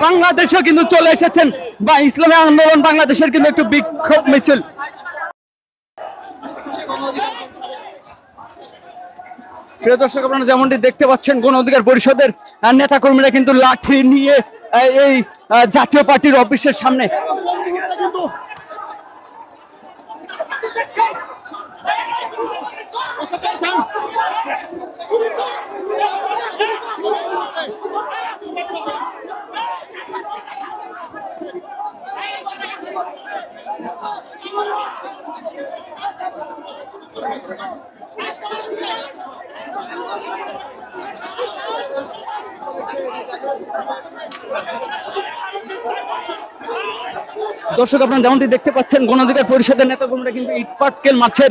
বাংলাদেশে কিন্তু চলে এসেছেন বা ইসলামী আন্দোলন বাংলাদেশের কিন্তু একটু বিক্ষোভ মিছিল প্রিয় দর্শক আপনারা যেমনটি দেখতে পাচ্ছেন গণ অধিকার পরিষদের নেতা কর্মীরা কিন্তু লাঠি নিয়ে এই জাতীয় পার্টির অফিসের সামনে দর্শক আপনারা যেমনটি দেখতে পাচ্ছেন গণ অধিকার পরিষদের নেতা কর্মীরা কিন্তু ইট পাটকেল মারছেন।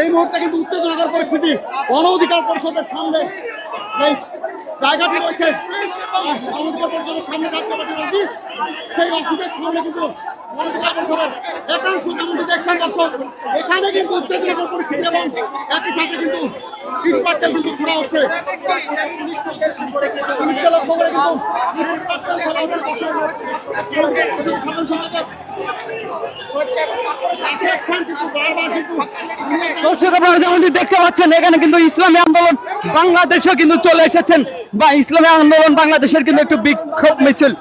এই মুহূর্তে কিন্তু উত্তেজনাকর পরিস্থিতি। গণ অধিকার পরিষদের সামনে জায়গাটি রয়েছে সেই অফিসের সামনে কিন্তু একাংশ যেমনটি দেখছেন দর্শক, এখানে কিন্তু উত্তেজনাকর পরিস্থিতি। একই সাথে কিন্তু দেখতে পাচ্ছেন, এখানে কিন্তু ইসলামী আন্দোলন বাংলাদেশে কিন্তু চলে এসেছেন বা ইসলামী আন্দোলন বাংলাদেশের কিন্তু একটু বিক্ষোভ মিছিল।